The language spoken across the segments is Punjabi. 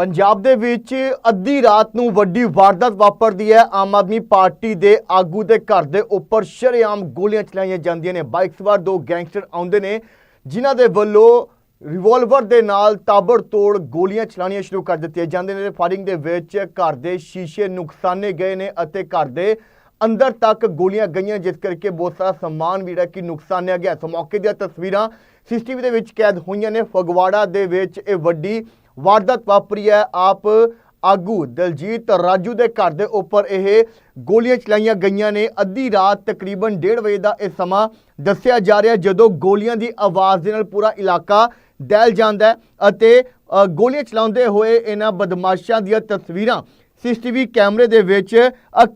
ਪੰਜਾਬ ਦੇ ਵਿੱਚ ਅੱਧੀ ਰਾਤ ਨੂੰ ਵੱਡੀ ਵਾਰਦਾਤ ਵਾਪਰਦੀ ਹੈ। ਆਮ ਆਦਮੀ ਪਾਰਟੀ ਦੇ ਆਗੂ ਦੇ ਘਰ ਦੇ ਉੱਪਰ ਸ਼ਰੇਆਮ ਗੋਲੀਆਂ ਚਲਾਈਆਂ ਜਾਂਦੀਆਂ ਨੇ। ਬਾਈਕ ਸਵਾਰ ਦੋ ਗੈਂਗਸਟਰ ਆਉਂਦੇ ਨੇ, ਜਿਨ੍ਹਾਂ ਦੇ ਵੱਲੋਂ ਰਿਵਾਲਵਰ ਦੇ ਨਾਲ ਤਾਬੜਤੋੜ ਗੋਲੀਆਂ ਚਲਾਉਣੀਆਂ ਸ਼ੁਰੂ ਕਰ ਦਿੱਤੀਆਂ ਜਾਂਦੀਆਂ ਨੇ। ਫਾਇਰਿੰਗ ਦੇ ਵਿੱਚ ਘਰ ਦੇ ਸ਼ੀਸ਼ੇ ਨੁਕਸਾਨੇ ਗਏ ਨੇ ਅਤੇ ਘਰ ਦੇ ਅੰਦਰ ਤੱਕ ਗੋਲੀਆਂ ਗਈਆਂ, ਜਿਸ ਕਰਕੇ ਬਹੁਤ ਸਾਰਾ ਸਮਾਨ ਵੀ ਜਿਹੜਾ ਕਿ ਨੁਕਸਾਨਿਆ ਗਿਆ। ਸੋ ਮੌਕੇ ਦੀਆਂ ਤਸਵੀਰਾਂ ਸੀਸੀਟੀਵੀ ਦੇ ਵਿੱਚ ਕੈਦ ਹੋਈਆਂ ਨੇ। ਫਗਵਾੜਾ ਦੇ ਵਿੱਚ ਇਹ ਵੱਡੀ ਵਾਰਦਾਤ ਵਾਪਰੀ ਹੈ। ਆਪ ਆਗੂ ਦਲਜੀਤ ਰਾਜੂ ਦੇ ਘਰ ਦੇ ਉੱਪਰ ਇਹ ਗੋਲੀਆਂ ਚਲਾਈਆਂ ਗਈਆਂ ਨੇ। ਅੱਧੀ ਰਾਤ ਤਕਰੀਬਨ 1:30 ਵਜੇ ਦਾ ਇਹ ਸਮਾਂ ਦੱਸਿਆ ਜਾ ਰਿਹਾ ਜਦੋਂ ਗੋਲੀਆਂ ਦੀ ਆਵਾਜ਼ ਦੇ ਨਾਲ ਪੂਰਾ ਇਲਾਕਾ ਦਹਿਲ ਜਾਂਦਾ ਅਤੇ ਗੋਲੀਆਂ ਚਲਾਉਂਦੇ ਹੋਏ ਇਹਨਾਂ ਬਦਮਾਸ਼ਾਂ ਦੀਆਂ ਤਸਵੀਰਾਂ ਸੀਸੀਟੀਵੀ ਕੈਮਰੇ ਦੇ ਵਿੱਚ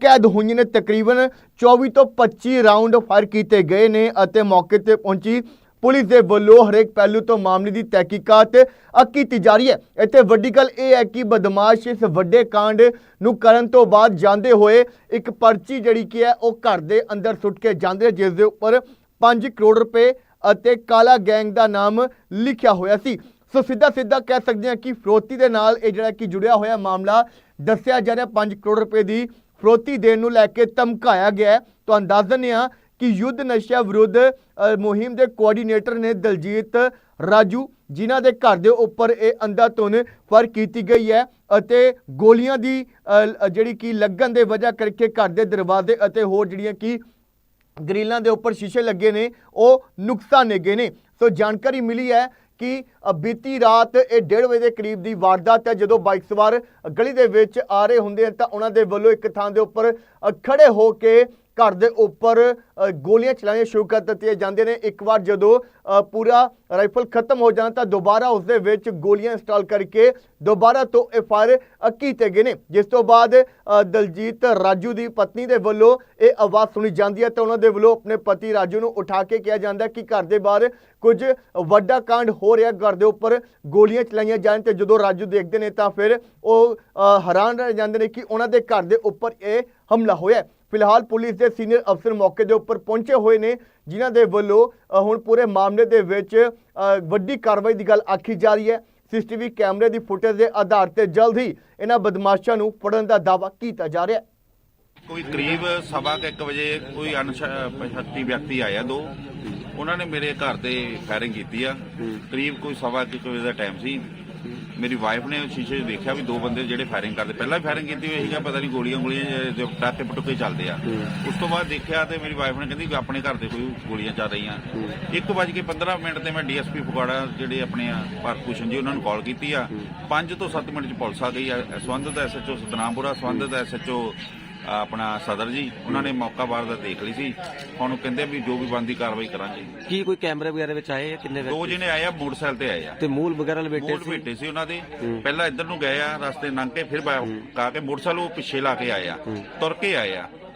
ਕੈਦ ਹੋਈਆਂ ਨੇ। ਤਕਰੀਬਨ 24 ਤੋਂ 25 ਰਾਉਂਡ ਫਾਇਰ ਕੀਤੇ ਗਏ ਨੇ ਅਤੇ ਮੌਕੇ ਤੇ ਪਹੁੰਚੀ ਪੁਲਿਸ ਦੇ ਵੱਲੋਂ ਹਰੇਕ ਪਹਿਲੂ ਤੋਂ ਮਾਮਲੇ ਦੀ ਤਹਿਕੀਕਾਤ ਕੀਤੀ ਜਾ ਰਹੀ ਹੈ। ਇੱਥੇ ਵੱਡੀ ਗੱਲ ਇਹ ਹੈ ਕਿ ਬਦਮਾਸ਼ ਇਸ ਵੱਡੇ ਕਾਂਡ ਨੂੰ ਕਰਨ ਤੋਂ ਬਾਅਦ ਜਾਂਦੇ ਹੋਏ ਇੱਕ ਪਰਚੀ ਜਿਹੜੀ ਕਿ ਹੈ, ਉਹ ਘਰ ਦੇ ਅੰਦਰ ਸੁੱਟ ਕੇ ਜਾਂਦੇ ਜਿਸ ਦੇ ਉੱਪਰ 5 ਕਰੋੜ ਰੁਪਏ ਅਤੇ ਕਾਲਾ ਗੈਂਗ ਦਾ ਨਾਮ ਲਿਖਿਆ ਹੋਇਆ ਸੀ। ਸੋ ਸਿੱਧਾ ਸਿੱਧਾ ਕਹਿ ਸਕਦੇ ਹਾਂ ਕਿ ਫਰੋਤੀ ਦੇ ਨਾਲ ਇਹ ਜਿਹੜਾ ਕਿ ਜੁੜਿਆ ਹੋਇਆ ਮਾਮਲਾ ਦੱਸਿਆ ਜਾ ਰਿਹਾ 5 ਕਰੋੜ ਰੁਪਏ ਦੀ ਫਰੋਤੀ ਦੇਣ ਨੂੰ ਲੈ ਕੇ ਧਮਕਾਇਆ ਗਿਆ ਤੁਹਾਨੂੰ ਦੱਸ ਦਿੰਦੇ ਹਾਂ ਕਿ ਯੁੱਧ ਨਸ਼ਾ ਵਿਰੁੱਧ ਮੁਹਿੰਮ ਦੇ ਕੋਆਰਡੀਨੇਟਰ ਨੇ ਦਲਜੀਤ ਰਾਜੂ ਜਿਨ੍ਹਾਂ ਦੇ ਘਰ ਦੇ ਉੱਪਰ ਇਹ ਅੰਧਾਧੁਨ ਫਰ ਕੀਤੀ ਗਈ ਹੈ ਅਤੇ ਗੋਲੀਆਂ ਦੀ ਜਿਹੜੀ ਕਿ ਲੱਗਣ ਦੇ ਵਜ੍ਹਾ ਕਰਕੇ ਘਰ ਦੇ ਦਰਵਾਜ਼ੇ ਅਤੇ ਹੋਰ ਜਿਹੜੀਆਂ ਕਿ ਗ੍ਰਿਲਾਂ ਦੇ ਉੱਪਰ ਸ਼ੀਸ਼ੇ ਲੱਗੇ ਨੇ, ਉਹ ਨੁਕਸਾਨੇ ਗਏ ਨੇ। ਸੋ ਜਾਣਕਾਰੀ ਮਿਲੀ ਹੈ ਕਿ ਬੀਤੀ ਰਾਤ ਇਹ 1:30 ਵਜੇ ਦੇ ਕਰੀਬ ਦੀ ਵਾਰਦਾਤ ਹੈ। ਜਦੋਂ ਬਾਈਕ ਸਵਾਰ ਗਲੀ ਦੇ ਵਿੱਚ ਆ ਰਹੇ ਹੁੰਦੇ ਹਨ ਤਾਂ ਉਹਨਾਂ ਦੇ ਵੱਲੋਂ ਇੱਕ ਥਾਂ ਦੇ ਉੱਪਰ ਖੜੇ ਹੋ ਕੇ ਘਰ ਦੇ ਉੱਪਰ ਗੋਲੀਆਂ ਚਲਾਉਣੀਆਂ ਸ਼ੁਰੂ ਕਰ ਦਿੱਤੀਆਂ ਜਾਂਦੇ ਨੇ। ਇੱਕ ਵਾਰ ਜਦੋਂ ਪੂਰਾ ਰਾਈਫਲ ਖਤਮ ਹੋ ਜਾਂਦਾ ਤਾਂ ਦੁਬਾਰਾ ਉਸ ਦੇ ਵਿੱਚ ਗੋਲੀਆਂ ਇੰਸਟਾਲ ਕਰਕੇ ਦੁਬਾਰਾ ਤੋਂ ਇਹ ਫਾਇਰ ਕੀਤੇ ਗਏ ਨੇ। ਜਿਸ ਤੋਂ ਬਾਅਦ ਦਲਜੀਤ ਰਾਜੂ ਦੀ ਪਤਨੀ ਦੇ ਵੱਲੋਂ ਇਹ ਆਵਾਜ਼ ਸੁਣੀ ਜਾਂਦੀ ਹੈ ਤਾਂ ਉਹਨਾਂ ਦੇ ਵੱਲੋਂ ਆਪਣੇ ਪਤੀ ਰਾਜੂ ਨੂੰ ਉਠਾ ਕੇ ਕਿਹਾ ਜਾਂਦਾ ਕਿ ਘਰ ਦੇ ਬਾਹਰ ਕੁਝ ਵੱਡਾ ਕਾਂਡ ਹੋ ਰਿਹਾ, ਘਰ ਦੇ ਉੱਪਰ ਗੋਲੀਆਂ ਚਲਾਈਆਂ ਜਾਣ ਤੇ ਜਦੋਂ ਰਾਜੂ ਦੇਖਦੇ ਨੇ ਤਾਂ ਫਿਰ ਉਹ ਹੈਰਾਨ ਰਹਿ ਜਾਂਦੇ ਨੇ ਕਿ ਉਹਨਾਂ ਦੇ ਘਰ ਦੇ ਉੱਪਰ ਇਹ ਹਮਲਾ ਹੋਇਆ ਫਿਲਹਾਲ ਪੁਲਿਸ ਦੇ ਸੀਨੀਅਰ ਅਫਸਰ ਮੌਕੇ ਦੇ ਉੱਪਰ ਪਹੁੰਚੇ ਹੋਏ ਨੇ, ਜਿਨ੍ਹਾਂ ਦੇ ਵੱਲੋਂ ਹੁਣ ਪੂਰੇ ਮਾਮਲੇ ਦੇ ਵਿੱਚ ਵੱਡੀ ਕਾਰਵਾਈ ਦੀ ਗੱਲ ਆਖੀ ਜਾ ਰਹੀ ਹੈ। ਸੀਸੀਟੀਵੀ ਕੈਮਰੇ ਦੀ ਫੁਟੇਜ ਦੇ ਆਧਾਰ ਤੇ ਜਲਦ ਹੀ ਇਹਨਾਂ ਬਦਮਾਸ਼ਾਂ ਨੂੰ ਫੜਨ ਦਾ ਦਾਅਵਾ ਕੀਤਾ ਜਾ ਰਿਹਾ ਹੈ। ਕੋਈ ਕਰੀਬ ਸਵਾ ਕੁ ਇੱਕ ਵਜੇ ਕੋਈ ਅਣਪਛਾਤੀ ਵਿਅਕਤੀ ਆਇਆ, ਦੋ। ਉਹਨਾਂ ਨੇ ਮੇਰੇ ਘਰ ਤੇ ਫਾਇਰਿੰਗ ਕੀਤੀ ਆ। ਕਰੀਬ ਕੋਈ ਸਵਾ ਕੁ ਇੱਕ ਵਜੇ ਦਾ ਟਾਈਮ ਸੀ। ਮੇਰੀ ਵਾਈਫ ਨੇ ਸ਼ੀਸ਼ੇ 'ਚ ਦੇਖਿਆ ਵੀ ਦੋ ਬੰਦੇ ਜਿਹੜੇ ਫਾਇਰਿੰਗ ਕਰਦੇ। ਪਹਿਲਾਂ ਵੀ ਫਾਇਰਿੰਗ ਕੀਤੀ ਹੋਈ ਸੀਗਾ ਪਤਾ ਨਹੀਂ ਗੋਲੀਆਂ ਗੋਲੀਆਂ ਜੋ ਟਾਕੇ ਪਟੁਕੇ ਚੱਲਦੇ ਆ। ਉਸ ਤੋਂ ਬਾਅਦ ਦੇਖਿਆ ਤੇ ਮੇਰੀ ਵਾਈਫ ਨੇ ਕਹਿੰਦੀ ਵੀ ਆਪਣੇ ਘਰ ਦੇ ਕੋਈ ਗੋਲੀਆਂ ਚੱਲ ਰਹੀਆਂ। 1:15 ਮਿੰਟ ਤੇ ਮੈਂ ਡੀਐਸਪੀ ਫਗਵਾੜਾ ਜਿਹੜੇ ਆਪਣੇ ਆ ਭਾਰਤ ਭੂਸ਼ਣ ਜੀ ਉਹਨਾਂ ਨੂੰ ਕਾਲ ਕੀਤੀ ਆ। 5 ਤੋਂ 7 ਮਿੰਟ ਚ ਪੁਲਿਸ ਆ ਗਈ ਆ। ਸੰਬੰਧਿਤ ਐਸਐਚਓ ਸਤਨਾਮਪੁਰਾ ਸੰਬੰਧਿਤ ਐਸਐਚਓ ਆਪਣਾ ਸਦਰ ਜੀ ਉਹਨਾਂ ਨੇ ਮੌਕਾ ਬਾਰ ਦਾ ਦੇਖ ਲਈ ਸੀ। ਹੁਣ ਉਹ ਕਹਿੰਦੇ ਵੀ ਜੋ ਵੀ ਬੰਦੀ ਕਾਰਵਾਈ ਕਰਾਂਗੇ। ਕੀ ਕੋਈ ਕੈਮਰੇ ਵਗੈਰਾ ਵਿੱਚ ਆਏ ਆ? ਕਿੰਨੇ ਦੋ ਵਿਅਕਤੀ? ਜਿਹਨੇ ਆਏ ਆ ਮੋਟਰਸਾਈਕਲ ਤੇ ਆਏ ਆ। ਤੇ ਮੂਲ ਵਗੈਰਾ ਲਪੇਟੇ ਮੋੜ ਸੀ? ਭੇਟੇ ਸੀ ਉਹਨਾਂ ਦੇ। ਪਹਿਲਾਂ ਇੱਧਰ ਨੂੰ ਗਏ ਆ ਰਸਤੇ ਲੰਘ ਕੇ ਫਿਰ ਬਾ- ਕਾ ਕੇ ਮੋਟਰਸਾਈਕਲ ਉਹ ਪਿੱਛੇ ਲਾ ਕੇ ਆਏ ਆ। ਤੁਰ ਕੇ ਆਏ ਆ।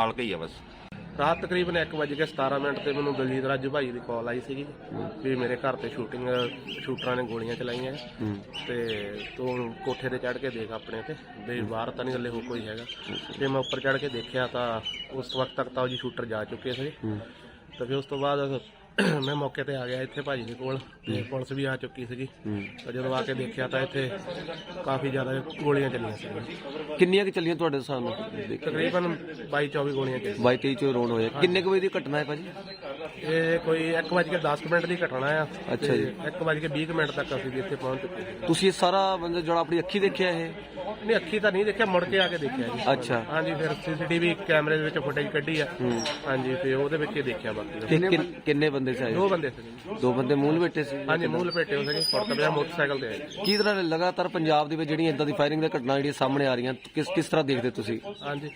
ਮਾਲਕ ਹੀ ਆ ਬਸ। ਰਾਤ ਤਕਰੀਬਨ 1:17 ਮਿੰਟ ਤੇ ਮੈਨੂੰ ਦਲਜੀਤ ਰਾਜੂ ਭਾਈ ਦੀ ਕਾਲ ਆਈ ਸੀਗੀ ਵੀ ਮੇਰੇ ਘਰ ਤੇ ਸ਼ੂਟਿੰਗ ਸ਼ੂਟਰਾਂ ਨੇ ਗੋਲੀਆਂ ਚਲਾਈਆਂ। ਤੇ ਤੂੰ ਕੋਠੇ ਤੇ ਚੜ੍ਹ ਕੇ ਦੇਖ ਆਪਣੇ ਤੇ ਵੀ ਬਾਹਰ ਤਾਂ ਨਹੀਂ ਹੱਲੇ ਹੋ ਕੋਈ ਹੈਗਾ। ਤੇ ਮੈਂ ਉੱਪਰ ਚੜ੍ਹ ਕੇ ਦੇਖਿਆ ਤਾਂ ਉਸ ਵਕਤ ਤੱਕ ਤਾਂ ਉਹ ਜੀ ਸ਼ੂਟਰ ਜਾ ਚੁੱਕੇ ਸੀ। ਤੇ ਫਿਰ ਉਸ ਤੋਂ ਬਾਅਦ ਮੈਂ ਮੌਕੇ ਤੇ ਆ ਗਿਆ ਇੱਥੇ ਭਾਜੀ ਦੇ ਕੋਲ ਤੇ ਪੁਲਿਸ ਵੀ ਆ ਚੁੱਕੀ ਸੀਗੀ। ਤਾਂ ਜਦੋਂ ਆ ਕੇ ਦੇਖਿਆ ਤਾਂ ਇੱਥੇ ਕਾਫੀ ਜ਼ਿਆਦਾ ਗੋਲੀਆਂ ਚੱਲੀਆਂ ਸੀ ਕਿੰਨੀਆਂ ਕਿ ਚੱਲੀਆਂ ਤੁਹਾਡੇ ਦੇਖ ਤਕਰੀਬਨ 22 24 ਗੋਲੀਆਂ ਚੱਲੀਆਂ 22 23 ਚ ਰੋਣ ਹੋਏ। ਕਿੰਨੇ ਕੁ ਵਜੇ ਦੀ ਘਟਨਾ ਹੈ ਭਾਜੀ? ਇਹ ਕੋਈ 1:10 ਮਿੰਟ ਦੀ ਘਟਨਾ ਆ ਅੱਛਾ ਜੀ। 1:20 ਮਿੰਟ ਤੱਕ ਅਸੀਂ ਇੱਥੇ ਪਹੁੰਚ ਚੁੱਕੇ ਤੁਸੀਂ ਇਹ ਸਾਰਾ ਬੰਦਾ ਜਿਹੜਾ ਆਪਣੀ ਅੱਖੀ ਦੇਖਿਆ ਇਹ? ਨਹੀਂ ਅੱਖੀ ਤਾਂ ਨਹੀਂ ਦੇਖਿਆ ਮੁੜ ਕੇ ਆ ਕੇ ਦੇਖਿਆ ਜੀ। ਅੱਛਾ। ਹਾਂਜੀ ਫਿਰ ਸੀਸੀਟੀਵੀ ਕੈਮਰੇ ਦੇ ਵਿੱਚ ਫੁਟੇਜ ਕੱਢੀ ਆ। ਹਾਂਜੀ ਫਿਰ ਉਹਦੇ ਵਿੱਚ ਹੀ ਦੇਖਿਆ ਬਾਕੀ। ਕਿ- ਕਿ- ਕਿੰਨੇ ਬੰਦੇ ਸੀ ਦੋ ਬੰਦੇ ਸੀ। ਦੋ ਬੰਦੇ ਮੂਲ ਬੈਠੇ ਸੀ। ਹਾਂਜੀ ਮੂੰਹ ਲਪੇਟੇ ਹੋ ਸਕੇ ਫੁੱਟ ਪਿਆ ਮੋਟਰਸਾਈਕਲ ਤੇ। ਆਏ ਕੀ ਤਰ੍ਹਾਂ ਲਗਾਤਾਰ ਪੰਜਾਬ ਦੇ ਵਿੱਚ ਜਿਹੜੀਆਂ ਇਦਾਂ ਦੀ ਫਾਇਰਿੰਗ ਦੀਆਂ ਘਟਨਾ ਜਿਹੜੀਆਂ ਸਾਹਮਣੇ ਆ ਰਹੀਆਂ ਕਿਸ ਕਿਸ ਤਰ੍ਹਾਂ ਦੇਖਦੇ ਤੁਸੀਂ? ਹਾਂਜੀ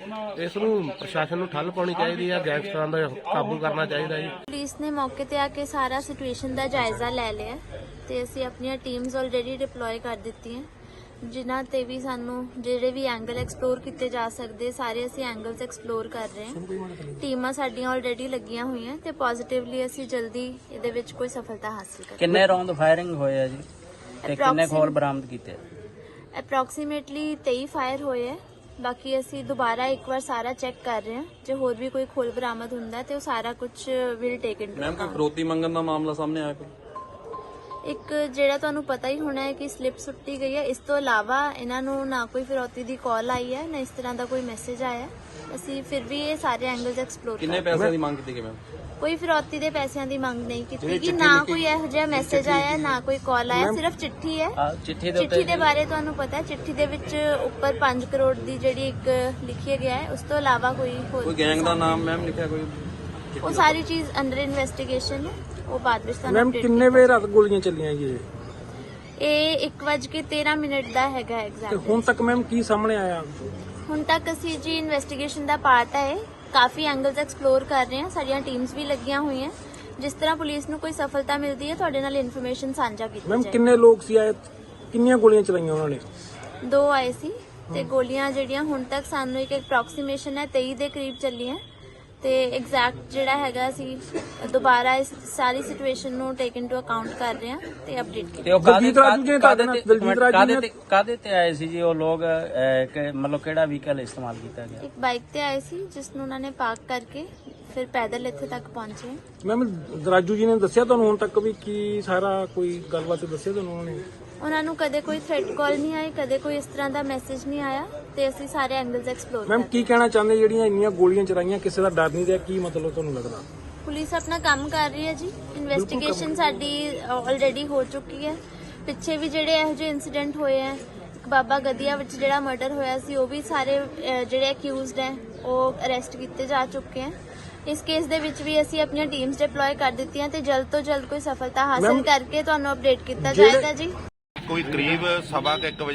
ਇਸ ਨੂੰ ਪ੍ਰਸ਼ਾਸਨ ਨੂੰ ਠੱਲ ਪਾਉਣੀ ਚਾਹੀਦੀ ਆ ਗੈਂਗਸਟਰਾਂ ਦਾ ਕਾਬੂ ਕਰਨਾ ਚਾਹੀਦਾ ਜੀ। ਪੁਲਿਸ ਨੇ ਮੌਕੇ ਤੇ ਆ ਕੇ ਸਾਰਾ ਸਿਚੁਏਸ਼ਨ ਦਾ ਜਾਇਜ਼ਾ ਲੈ ਲਿਆ ਤੇ ਅਸੀਂ ਆਪਣੀਆਂ ਟੀਮਸ ਆਲਰੇਡੀ ਡਿਪਲੋਏ ਕਰ ਦਿੱਤੀਆਂ। ਜਿਨ੍ਹਾਂ ਤੇ ਵੀ ਸਾਨੂੰ ਜਿਹੜੇ ਵੀ ਐਂਗਲ ਐਕਸਪਲੋਰ ਕੀਤੇ ਜਾ ਸਕਦੇ ਸਾਰੇ ਅਸੀਂ ਐਂਗਲਸ ਐਕਸਪਲੋਰ ਕਰ ਰਹੇ ਹਾਂ। ਟੀਮਾਂ ਸਾਡੀਆਂ ਆਲਰੇਡੀ ਲੱਗੀਆਂ ਹੋਈਆਂ ਤੇ ਪੋਜ਼ਿਟਿਵਲੀ ਅਸੀਂ ਜਲਦੀ ਇਹਦੇ ਵਿੱਚ ਕੋਈ ਸਫਲਤਾ ਹਾਸਲ ਕਰਾਂਗੇ। ਕਿੰਨੇ ਰੌਂਦ ਫਾਇਰਿੰਗ ਹੋਏ ਆ ਜੀ? ਤੇ ਕਿੰਨੇ ਖੋਲ ਬਰਾਮਦ ਕੀਤੇ? ਅਪਰੋਕਸੀਮੇਟਲੀ 23 ਫਾਇਰ ਹੋਏ ਹੈ ਬਾਕੀ ਅਸੀਂ ਦੁਬਾਰਾ ਇੱਕ ਵਾਰ ਸਾਰਾ ਚੈੱਕ ਕਰ ਰਹੇ ਹਾਂ। ਜੇ ਹੋਰ ਵੀ ਕੋਈ ਖੋਲ ਬਰਾਮਦ ਹੁੰਦਾ ਤੇ ਉਹ ਸਾਰਾ ਕੁਝ ਵਿਲ ਟੇਕ ਇਨਟੂ ਮੈਮ ਕੋਈ ਫਰੋਤੀ ਮੰਗਣ ਦਾ ਮਾਮਲਾ ਸਾਹਮਣੇ ਆਇਆ ਕੋਈ? ਇੱਕ ਜਿਹੜਾ ਤੁਹਾਨੂੰ ਪਤਾ ਹੀ ਹੋਣਾ ਹੈ ਕਿ ਸਲਿੱਪ ਸੁੱਟੀ ਗਈ ਹੈ। ਇਸ ਤੋਂ ਇਲਾਵਾ ਇਹਨਾਂ ਨੂੰ ਨਾ ਕੋਈ ਫਿਰੌਤੀ ਦੀ ਕਾਲ ਆਈ ਹੈ ਨਾ ਇਸ ਤਰ੍ਹਾਂ ਦਾ ਕੋਈ ਮੈਸੇਜ ਆਇਆ ਹੈ। ਅਸੀਂ ਫਿਰ ਵੀ ਇਹ ਸਾਰੇ ਐਂਗਲਸ ਐਕਸਪਲੋਰ ਕਿੰਨੇ ਪੈਸਿਆਂ ਦੀ ਮੰਗ ਕੀਤੀ ਗਈ ਮੈਮ? ਕੋਈ ਫਿਰੌਤੀ ਦੇ ਪੈਸਿਆਂ ਦੀ ਮੰਗ ਨਹੀਂ ਕੀਤੀ ਕਿ ਨਾ ਕੋਈ ਇਹੋ ਜਿਹਾ ਮੈਸੇਜ ਆਇਆ ਹੈ, ਨਾ ਕੋਈ ਕਾਲ ਆਇਆ ਸਿਰਫ ਚਿੱਠੀ ਹੈ। ਚਿੱਠੀ ਦੇ ਚਿੱਠੀ ਦੇ ਉੱਤੇ ਬਾਰੇ ਤੁਹਾਨੂੰ ਪਤਾ ਹੈ ਚਿੱਠੀ ਦੇ ਵਿੱਚ ਉੱਪਰ 5 ਕਰੋੜ ਦੀ ਜਿਹੜੀ ਇੱਕ ਲਿਖਿਆ ਗਿਆ ਹੈ ਉਸ ਤੋਂ ਇਲਾਵਾ ਕੋਈ ਹੋਰ ਕੋਈ ਗੈਂਗ ਦਾ ਨਾਮ ਮੈਮ ਲਿਖਿਆ ਕੋਈ? ਉਹ ਸਾਰੀ ਚੀਜ਼ ਅੰਡਰ ਇਨਵੈਸਟੀਗੇਸ਼ਨ ਹੈ। ਉਹ ਬਾਅਦ ਵਿੱਚ ਤੁਹਾਨੂੰ ਮੈਮ update ਕਿੰਨੇ ਵੇ ਰਾਤ ਗੋਲੀਆਂ ਚੱਲੀਆਂ ਜੀ ਇਹ? ਇਹ 1:13 ਮਿੰਟ ਦਾ ਹੈਗਾ ਤੇ ਐਗਜ਼ੈਕਟ ਹੁਣ ਤੱਕ ਮੈਮ ਕੀ ਸਾਹਮਣੇ ਆਇਆ? ਹੁਣ ਤੱਕ ਅਸੀਂ ਜੀ ਇਨਵੈਸਟੀਗੇਸ਼ਨ ਦਾ ਪਾਰਟ ਹੈ। ਇਹ। ਕਾਫੀ ਐਂਗਲਸ ਐਕਸਪਲੋਰ ਕਰ ਰਹੇ ਹਾਂ। ਸਾਡੀਆਂ ਟੀਮਸ ਵੀ ਲੱਗੀਆਂ ਹੋਈਆਂ। ਜਿਸ ਤਰ੍ਹਾਂ ਪੁਲਿਸ ਨੂੰ ਕੋਈ ਸਫਲਤਾ ਮਿਲਦੀ ਹੈ ਤੁਹਾਡੇ ਨਾਲ ਇਨਫੋਰਮੇਸ਼ਨ ਸਾਂਝਾ ਕੀਤੀ ਮੈਮ ਜਾਏ ਕਿੰਨੇ ਲੋਕ ਸੀ ਆਏ? ਕਿੰਨੀਆਂ ਗੋਲੀਆਂ ਚਲਾਈਆਂ ਉਹਨਾਂ ਨੇ? ਦੋ ਆਏ ਸੀ ਤੇ ਗੋਲੀਆਂ ਜਿਹੜੀਆਂ ਹੁਣ ਤੱਕ ਸਾਨੂੰ ਇੱਕ ਅਪਰੋਕਸੀਮੇਸ਼ਨ ਹੈ 23 ਦੇ ਕਰੀਬ ਚੱਲੀਆਂ। ਤੇ ਐਗਜ਼ੈਕਟ ਜਿਹੜਾ ਹੈਗਾ ਸੀ ਦੁਬਾਰਾ ਇਸ ਸਾਰੀ ਸਿਚੁਏਸ਼ਨ ਨੂੰ ਟੇਕ ਇਨਟੂ ਅਕਾਊਂਟ ਕਰ ਰਹੇ ਹਾਂ ਤੇ ਅਪਡੇਟ ਕੀਤਾ ਤੇ ਉਹ ਦਲਜੀਤ ਰਾਜੂ ਜੀ ਨੇ ਤੁਹਾਡੇ ਨਾਲ- ਦਲਜੀਤ ਰਾਜੂ ਨੇ- ਤੇ ਕਾਹਦੇ ਤੇ ਆਏ ਸੀ ਜੀ ਉਹ ਲੋਕ ਮਤਲਬ ਕਿਹੜਾ ਵਹੀਕਲ ਇਸਤੇਮਾਲ ਕੀਤਾ ਗਿਆ? ਇੱਕ ਬਾਈਕ ਤੇ ਆਏ ਸੀ ਜਿਸ ਨੂੰ ਉਹਨਾਂ ਨੇ ਪਾਰਕ ਕਰਕੇ ਫਿਰ ਪੈਦਲ ਇੱਥੇ ਤੱਕ ਪਹੁੰਚੇ। ਮੈਮ ਰਾਜੂ ਜੀ ਨੇ ਦੱਸਿਆ ਤੁਹਾਨੂੰ ਹੁਣ ਤੱਕ ਵੀ ਕੀ ਸਾਰਾ ਕੋਈ ਗੱਲਬਾਤ ਦੱਸਿਆ ਤੁਹਾਨੂੰ ਉਹਨਾਂ ਨੇ? ਉਹਨਾਂ ਨੂੰ ਕਦੇ ਕੋਈ ਥ੍ਰੈਟ ਕਾਲ ਨਹੀਂ ਆਈ ਕਦੇ ਕੋਈ ਇਸ ਤਰ੍ਹਾਂ ਦਾ ਮੈਸੇਜ ਨਹੀਂ ਆਇਆ। ਤੇ ਅਸੀਂ ਸਾਰੇ ਐਂਗਲਸ ਐਕਸਪਲੋਰ ਮੈਮ ਕੀ ਕਹਿਣਾ ਚਾਹੁੰਦੇ ਜਿਹੜੀਆਂ ਇੰਨੀਆਂ ਗੋਲੀਆਂ ਚਲਾਈਆਂ ਕਿਸੇ ਦਾ ਡਰ ਨਹੀਂ ਰਿਹਾ? ਕੀ ਮਤਲਬ ਤੁਹਾਨੂੰ ਲੱਗਦਾ? ਪੁਲਿਸ ਆਪਣਾ ਕੰਮ ਕਰ ਰਹੀ ਹੈ ਜੀ। ਇਨਵੈਸਟੀਗੇਸ਼ਨ ਸਾਡੀ ਆਲਰੇਡੀ ਹੋ ਚੁੱਕੀ ਹੈ। ਪਿੱਛੇ ਵੀ ਜਿਹੜੇ ਇਹੋ ਜਿਹੇ ਇਨਸੀਡੈਂਟ ਹੋਏ ਇੱਕ ਬਾਬਾ ਗਦੀਆ ਵਿੱਚ ਜਿਹੜਾ ਮਰਡਰ ਹੋਇਆ ਸੀ ਉਹ ਵੀ ਸਾਰੇ ਜਿਹੜੇ ਅਕਿਊਜ਼ਡ ਹੈ ਉਹ ਅਰੈਸਟ ਕੀਤੇ ਜਾ ਚੁੱਕੇ ਹੈ। ਇਸ ਕੇਸ ਦੇ ਵਿੱਚ ਵੀ ਅਸੀਂ ਆਪਣੀਆਂ ਟੀਮਸ ਡਿਪਲੋਏ ਕਰ ਦਿੱਤੀਆਂ ਤੇ ਜਲਦ ਤੋਂ ਜਲਦ ਕੋਈ ਸਫਲਤਾ ਹਾਸਲ ਕਰਕੇ ਤੁਹਾਨੂੰ ਅਪਡੇਟ ਕੀਤਾ ਜਾਏਗਾ ਜੀ। ਕੋਈ ਕਰੀਬ ਸਵਾ ਕੁ ਇੱਕ ਵਜੇ